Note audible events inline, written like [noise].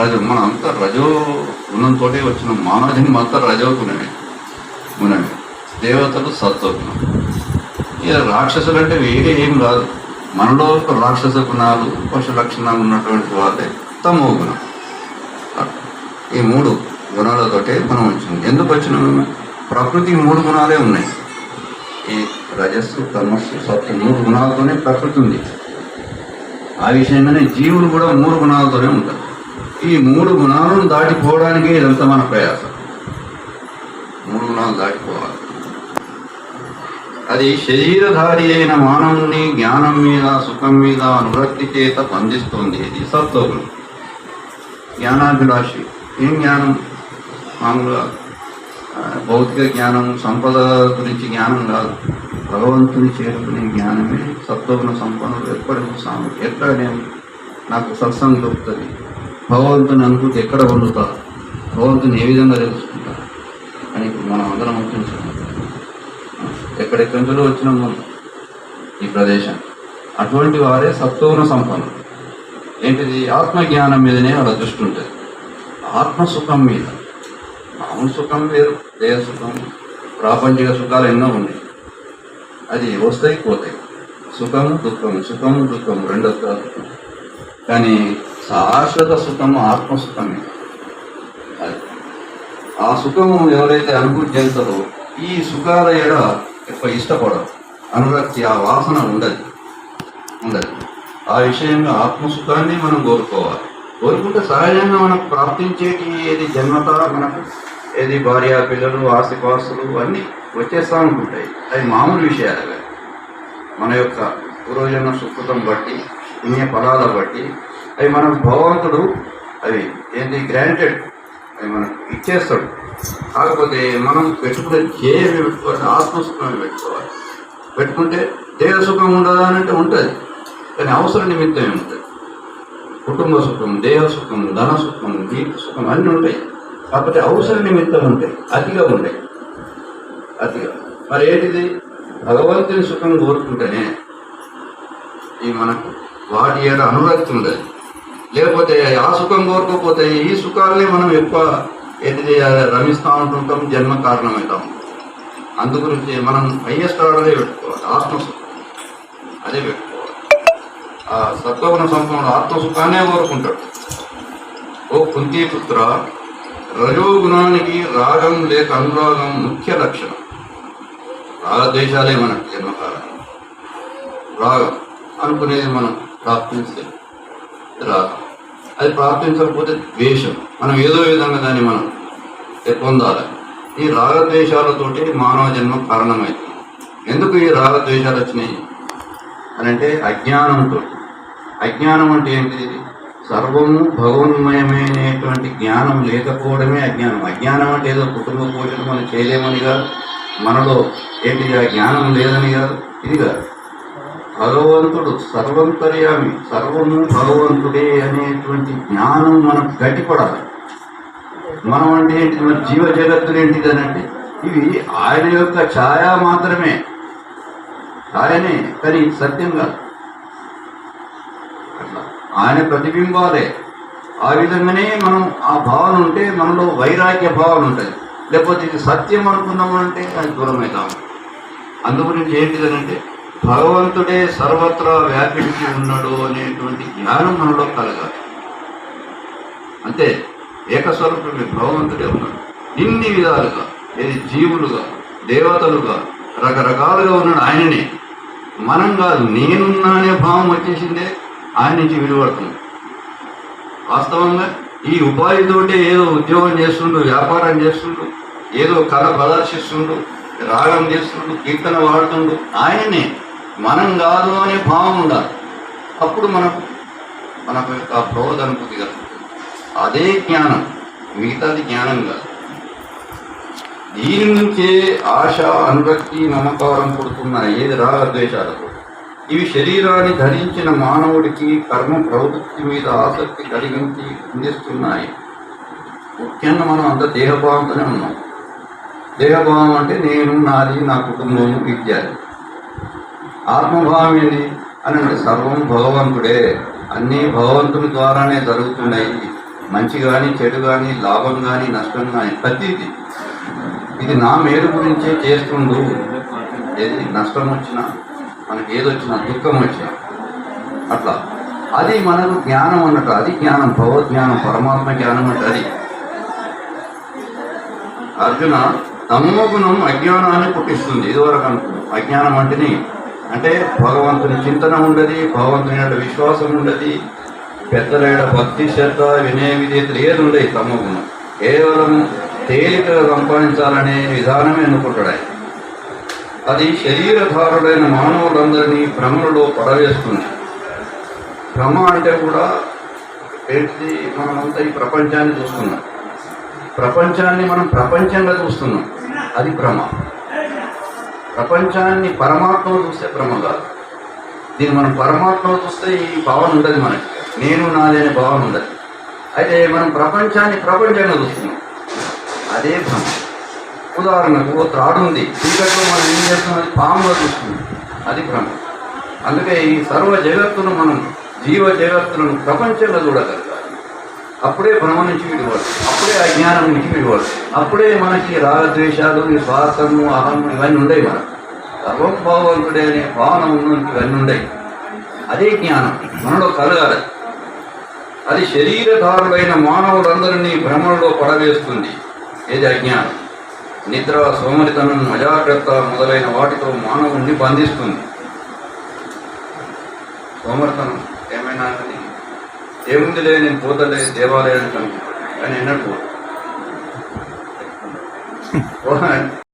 రజో మన అంతా రజో తోటే వచ్చిన. మానవ జన్మ అంతా రజో గుణమే. గుణమే దేవతలు సత్వగుణం. ఇక రాక్షసులు అంటే వేరే ఏం కాదు. మనలో ఒక రాక్షస గుణాలు పశు లక్షణాలు ఉన్నటువంటి వాళ్ళే తమో గుణం. ఈ మూడు గుణాలతోటే మనం వచ్చినాం ఎందుకు వచ్చినాం? ప్రకృతి మూడు గుణాలే ఉన్నాయి. ఈ రజస్సు తమస్సు సత్తు మూడు గుణాలతోనే ప్రకృతి ఉంది. ఆ విషయంగానే జీవులు కూడా మూడు గుణాలతోనే ఉంటారు. ఈ మూడు గుణాలను దాటిపోవడానికే ఇదంతా మన ప్రయాసం. మూడు గుణాలు దాటిపోవాలి. అది శరీరధారి అయిన మానవుని జ్ఞానం మీద సుఖం మీద అనురక్తి చేత బంధిస్తుంది ఇది సత్వగుణం. జ్ఞానాభిలాషి. ఏం జ్ఞానం? మామూలుగా భౌతిక జ్ఞానం సంపద గురించి జ్ఞానం కాదు. భగవంతుని చేరుకునే జ్ఞానమే సత్వగుణ సంపన్నులు ఎక్కడ సాము ఎక్కడ నేను నాకు సత్సంగం దొరుకుతుంది? భగవంతుని అనుభూతి ఎక్కడ పొందుతారు? భగవంతుని ఏ విధంగా తెలుసుకుంటారు? అని ఇప్పుడు మనం అందరం అనుకుంటున్నాం ఎక్కడెక్కడి నుంచో వచ్చినాం మనం ఈ ప్రదేశం. అటువంటి వారే సత్వగుణ సంపన్నం ఏంటిది? ఆత్మజ్ఞానం మీదనే వాళ్ళ దృష్టి ఉంటుంది. ఆత్మ సుఖం మీద. మామూలు సుఖం వేరు. దేహ సుఖం ప్రాపంచిక సుఖాలు ఎన్నో ఉన్నాయి. అది వస్తాయి పోతాయి. సుఖము దుఃఖము సుఖము దుఃఖము రెండు వస్తారు కానీ శాశ్వత సుఖము ఆత్మసుఖమే. అది. ఆ సుఖము ఎవరైతే అనుభూతి చెందుతారో ఈ సుఖాల ఎడ ఎక్కువ ఇష్టపడరు. అనురక్తి ఆ వాసన ఉండదు. ఉండదు. ఆ విషయంగా ఆత్మసుఖాన్ని మనం కోరుకోవాలి. కోరుకుంటే సహజంగా మనకు ప్రాప్తించేటి ఏది జన్మత మనకు ఏది భార్య పిల్లలు ఆస్తిపాస్తులు అన్నీ వచ్చేస్తూ ఉంటుంటాయి. అవి మామూలు విషయాలు. మన యొక్క పూర్వజన్మ సుకృతం బట్టి పుణ్య ఫలాల బట్టి అవి మనం భగవంతుడు అవి ఏంటి గ్రాంటెడ్ అవి మనకు ఇచ్చేస్తాడు. కాకపోతే మనం పెట్టుకునే ధ్యేయం పెట్టుకోవాలి ఆత్మసుఖం పెట్టుకోవాలి. పెట్టుకుంటే దేహ సుఖం ఉండదా అంటే ఉంటుంది. కానీ అవసర నిమిత్తం ఉంటుంది కుటుంబ సుఖం దేహ సుఖం ధన సుఖం జీవిత సుఖం అన్నీ ఉంటాయి. కాకపోతే అవసర నిమిత్తం ఉంటాయి. అతిగా ఉంటాయి. అతిగా. మరి ఏంటిది? భగవంతుని సుఖం కోరుకుంటేనే ఈ మనకు వాటి ఏడ అనురక్తి ఉండదు. లేకపోతే ఆ సుఖం కోరుకోకపోతే ఈ సుఖాలనే మనం ఎక్కువ ఏంటిది రమిస్తూ ఉంటుంటాం జన్మ కారణమవుతాం. అందు గురించి మనం హయ్యెస్ట్ ఆర్డరే పెట్టుకోవాలి ఆత్మసుఖం. అదే పెట్టుకోవాలి. ఆ సత్వగుణ సంపూర్ణ ఆత్మసుఖాన్నే కోరుకుంటాడు. ఓ కుంతీపుత్ర రజోగుణానికి రాగం లేక అనురాగం ముఖ్య లక్షణం. రాగద్వేషాలే మనకు జన్మకారణం రాగం అనుకునేది మనం ప్రాప్తించలేదు రాదు. అది ప్రార్థించకపోతే ద్వేషం. మనం ఏదో విధంగా దాన్ని మనం పొందాలి. ఈ రాగద్వేషాలతోటి మానవ జన్మ కారణమవుతుంది ఎందుకు ఈ రాగద్వేషాలు వచ్చినాయి? అని అంటే అజ్ఞానంతో. అజ్ఞానం అంటే ఏంటిది? సర్వము భగవన్మయమైనటువంటి జ్ఞానం లేకపోవడమే అజ్ఞానం. అజ్ఞానం అంటే ఏదో కుటుంబ పోషణ మనం చేయలేమని కాదు. మనలో ఏంటిది? ఆ జ్ఞానం లేదని కాదు. ఇది కాదు. భగవంతుడు సర్వంతర్యామి సర్వము భగవంతుడే అనేటువంటి జ్ఞానం మనకు గట్టిపడాలి. మనం అంటే ఏంటి? మన జీవ జగత్తులు ఏంటిది అని అంటే ఇవి ఆయన యొక్క ఛాయ మాత్రమే. ఆయనే కానీ సత్యం కాదు. అట్లా. ఆయన ప్రతిబింబాలే. ఆ విధంగానే మనం ఆ భావన ఉంటే మనలో వైరాగ్య భావన ఉంటుంది. లేకపోతే ఇది సత్యం అనుకున్నాము అంటే అది అవుతాము అందు గురించి ఏంటిదనంటే భగవంతుడే సర్వత్రా వ్యాపించి ఉన్నాడు అనేటువంటి జ్ఞానం మనలో కలగాలి. అంతే ఏకస్వరూపమే భగవంతుడే ఉన్నాడు. ఇన్ని విధాలుగా ఇది జీవులుగా దేవతలుగా రకరకాలుగా ఉన్నాడు ఆయననే. మనం కాదు నేనున్నానే భావం వచ్చేసిందే ఆయన నుంచి విలువడుతుంది వాస్తవంగా ఈ ఉపాధితోటే ఏదో ఉద్యోగం చేస్తుండు వ్యాపారం చేస్తుండు ఏదో కళ ప్రదర్శిస్తుండు రాగం చేస్తుండు కీర్తన వాడుతుండు ఆయననే మనం కాదు అనే భావం ఉండాలి. అప్పుడు మనకు మనకు యొక్క ప్రోధ అనుభూతి కలుగుతుంది. అదే జ్ఞానం మిగతాది జ్ఞానం కాదు. దీని నుంచే ఆశ అనురక్తి మమకారం పుడుతున్నాయి ఏది రాగద్వేషాలకు ఇవి శరీరాన్ని ధరించిన మానవుడికి కర్మ ప్రవృత్తి మీద ఆసక్తి కలిగించి అందిస్తున్నాయి. ముఖ్యంగా మనం అంత దేహభావంతోనే ఉన్నాం. దేహభావం అంటే నేను నాది నా కుటుంబము విద్యార్థి ఆత్మభావిని అని అంటే సర్వం భగవంతుడే. అన్నీ భగవంతుని ద్వారానే జరుగుతున్నాయి. మంచి కానీ చెడు కానీ లాభం కానీ నష్టం కానీ ప్రతిది. ఇది నా మేలు గురించే చేస్తుండు. ఏది? నష్టం వచ్చినా మనకి ఏదొచ్చినా దుఃఖం వచ్చినా. అట్లా. అది మనకు జ్ఞానం అన్నట్టు అది జ్ఞానం భగవద్జ్ఞానం పరమాత్మ జ్ఞానం అంటే అది. అర్జున తమోగుణం అజ్ఞానాన్ని పుట్టిస్తుంది. ఇదివరకు అనుకున్నాం అజ్ఞానం అంటేనే అంటే భగవంతుని చింతన ఉండదు భగవంతుని యొక్క విశ్వాసం ఉండదు పెద్దల భక్తి శ్రద్ధ వినయ విధేయతలు ఏది ఉండేది తమగుణం కేవలం తేలికగా సంపాదించాలనే విధానమే ఎన్నుకుంటాడు ఆయన అది శరీరధారుడైన మానవులందరినీ భ్రమలలో పడవేస్తుంది. భ్రమ అంటే కూడా ఏంటిది? మనమంతా ఈ ప్రపంచాన్ని చూస్తున్నాం. ప్రపంచాన్ని మనం ప్రపంచంగా చూస్తున్నాం. అది భ్రమ. ప్రపంచాన్ని పరమాత్మ చూస్తే భ్రమ కాదు. దీన్ని మనం పరమాత్మ చూస్తే ఈ భావన ఉండదు మనకి. నేను నాది అనే భావన ఉండదు. అయితే మనం ప్రపంచాన్ని ప్రపంచంగా చూస్తున్నాం. అదే భ్రమ. ఉదాహరణకు ఓ త్రాడు ఉంది. చీకట్లో మనం ఏం చేస్తున్నాం? అది పాముగా చూస్తున్నాం. అది భ్రమ. అందుకే ఈ సర్వ జగత్తును మనం జీవ జగత్తులను ప్రపంచంగా చూడగలగాలి అప్పుడే భ్రమ నుంచి విడివాడు అప్పుడే అజ్ఞానం నుంచి విడివాడు అప్పుడే మనకి రాగద్వేషాలు ఈ స్వార్థము అహం ఇవన్నీ ఉండవు మనం సర్వభావంతుడే అనే భావన ఉన్నందుకు ఇవన్నీ ఉండయి. అదే జ్ఞానం. మనలో కలగాలి. అది శరీరధారులైన మానవులందరినీ భ్రమలో పడవేస్తుంది. ఏది అజ్ఞానం నిద్ర సోమరితనం అజాగ్రత్త మొదలైన వాటితో మానవుణ్ణి బంధిస్తుంది. సోమరితనం. ఏముందిలే నేను పోతలే దేవాలయానికి అనుకుంటాను అని ఎన్నడూ [laughs]